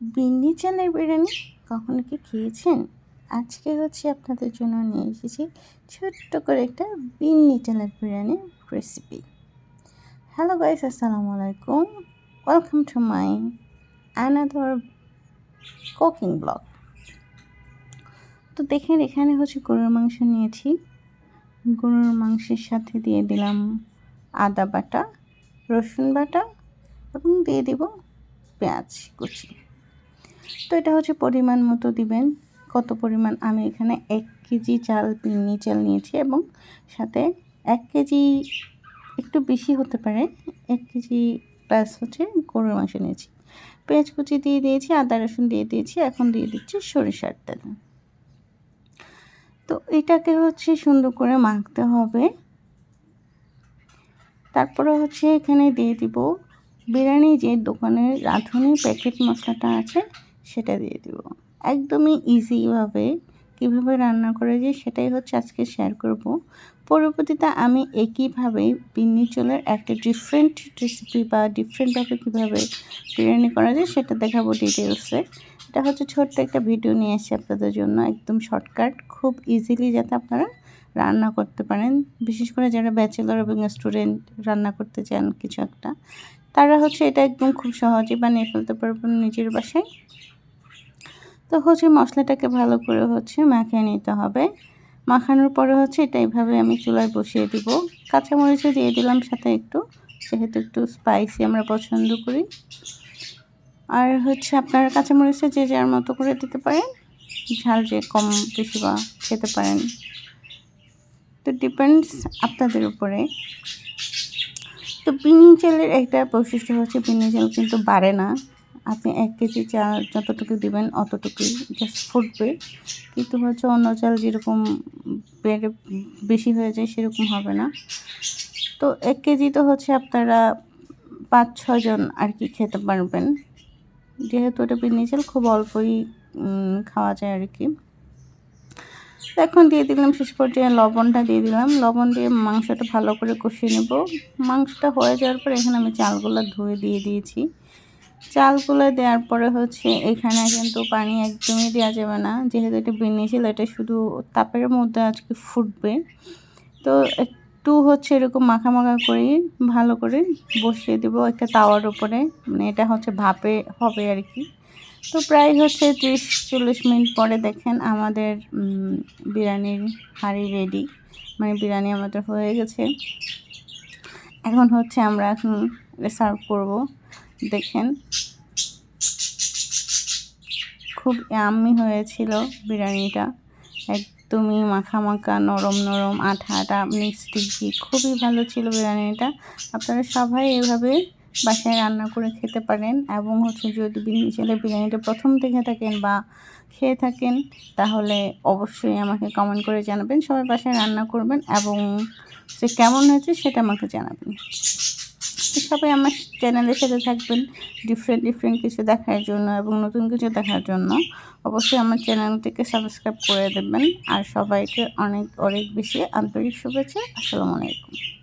বিন্নি চালের বিরিয়ানি কখনো কি খেয়েছেন? আজকে হচ্ছে আপনাদের জন্য নিয়ে এসেছি ছোট্ট করে একটা বিন্নি চালের বিরিয়ানির রেসিপি হ্যালো গাইস আসসালামু আলাইকুম। Welcome to my another cooking blog তো দেখেন, এখানে হচ্ছে গরুর মাংস নিয়েছি। গরুর মাংসের সাথে দিয়ে দিলাম আদা বাটা, রসুন বাটা এবং দিয়ে দিব পেঁয়াজ কুচি। তো এটা হচ্ছে পরিমাণ মতো দিবেন। কত পরিমাণ? আমি এখানে এক কেজি চাল পিন্নি চাল নিয়েছি এবং সাথে এক কেজি একটু বেশি হতে পারে। এক কেজি প্লাস হচ্ছে গরুর মাংস নিয়েছি। পেঁয়াজ কুচি দিয়ে দিয়েছি, আদা, রসুন দিয়ে দিয়েছি, এখন দিয়ে দিচ্ছি সরিষার তেল। তো এটাকে হচ্ছে সুন্দর করে মাখতে হবে। তারপরে হচ্ছে এখানে দিয়ে দিব বিরিয়ানি যে দোকানের রাঁধুনি প্যাকেট মশলাটা আছে সেটা দিয়ে দিব। একদমই ইজিভাবে কীভাবে রান্না করে যে সেটাই হচ্ছে আজকে শেয়ার করব। পরবর্তীতে আমি একইভাবে বিন্নি চোলের একটা ডিফারেন্ট রেসিপি বা ডিফারেন্টভাবে কীভাবে বিরিয়ানি করা যায় সেটা দেখাবো ডিটেলসে এটা হচ্ছে ছোট্ট একটা ভিডিও নিয়ে এসেছি আপনাদের জন্য। একদম শর্টকাট খুব ইজিলি যাতে আপনারা রান্না করতে পারেন। বিশেষ করে যারা ব্যাচেলর এবং স্টুডেন্ট রান্না করতে চান কিছু একটা, তারা হচ্ছে এটা একদম খুব সহজে বানিয়ে ফেলতে পারবেন নিজের বাসায়। তো হচ্ছে মশলাটাকে ভালো করে হচ্ছে মাখিয়ে নিতে হবে। মাখানোর পরে হচ্ছে এটা এইভাবে আমি চুলায় বসিয়ে দিব। কাঁচামরিচও দিয়ে দিলাম সাথে একটু, যেহেতু একটু স্পাইসি আমরা পছন্দ করি। আর হচ্ছে আপনারা কাঁচামরিচটা যে যার মতো করে দিতে পারেন, ঝাল যে কম বেশি বা খেতে পারেন। তো ডিপেন্ডস আপনাদের উপরে। তো বিনি চালের একটা বৈশিষ্ট্য হচ্ছে বিনি চাল কিন্তু বাড়ে না। আপনি এক কেজি চাল যতটুকু দিবেন অতটুকুই জাস্ট ফুটবে কিন্তু হচ্ছে অন্য চাল যেরকম বেড়ে বেশি হয়ে যায় সেরকম হবে না। তো এক কেজি তো হচ্ছে আপনারা পাঁচ ছজন আর কি খেতে পারবেন। যেহেতু এটা বিনি চাল, খুব অল্পই খাওয়া যায় আর কি। এখন দিয়ে দিলাম শেষ পর্যায়ে লবণটা দিয়ে দিলাম। লবণ দিয়ে মাংসটা ভালো করে কষিয়ে নেব। মাংসটা হয়ে যাওয়ার পর এখানে আমি চালগুলো ধুয়ে দিয়ে দিয়েছি। চালগুলো দেওয়ার পরে হচ্ছে এখানে কিন্তু পানি একদমই দেওয়া যাবে না। যেহেতু এটা বিনিয়েছিল এটা শুধু তাপের মধ্যে আজকে ফুটবে। তো একটু হচ্ছে এরকম মাখা মাখা করে, ভালো করে বসিয়ে দেবো একটা তাওয়ার উপরে। মানে এটা হচ্ছে ভাপে হবে আর কি। তো প্রায় হচ্ছে ত্রিশ চল্লিশ মিনিট পরে দেখেন আমাদের বিরিয়ানির হাঁড়ি রেডি মানে বিরিয়ানি আমাদের হয়ে গেছে। এখন হচ্ছে আমরা এখন সার্ভ করব। দেখেন খুব ইয়াম্মি হয়েছিল বিরিয়ানিটা। একদমই মাখা মাখা, নরম নরম, আঠা আঠা, মিষ্টি খুবই ভালো ছিল বিরিয়ানিটা। আপনারা সবাই এভাবে বাসায় রান্না করে খেতে পারেন এবং হচ্ছে যদি বিরিয়ানি বিরিয়ানিটা প্রথম দেখে থাকেন বা খেয়ে থাকেন, তাহলে অবশ্যই আমাকে কমেন্ট করে জানাবেন। সবাই বাসায় রান্না করবেন এবং যে কেমন হয়েছে সেটা আমাকে জানাবেন। সবাই আমার চ্যানেলের সাথে থাকবেন ডিফারেন্ট ডিফারেন্ট কিছু দেখার জন্য এবং নতুন কিছু দেখার জন্য। অবশ্যই আমার চ্যানেলটিকে সাবস্ক্রাইব করে দেবেন। আর সবাইকে অনেক অনেক বেশি আন্তরিক শুভেচ্ছা। আসসালামু আলাইকুম।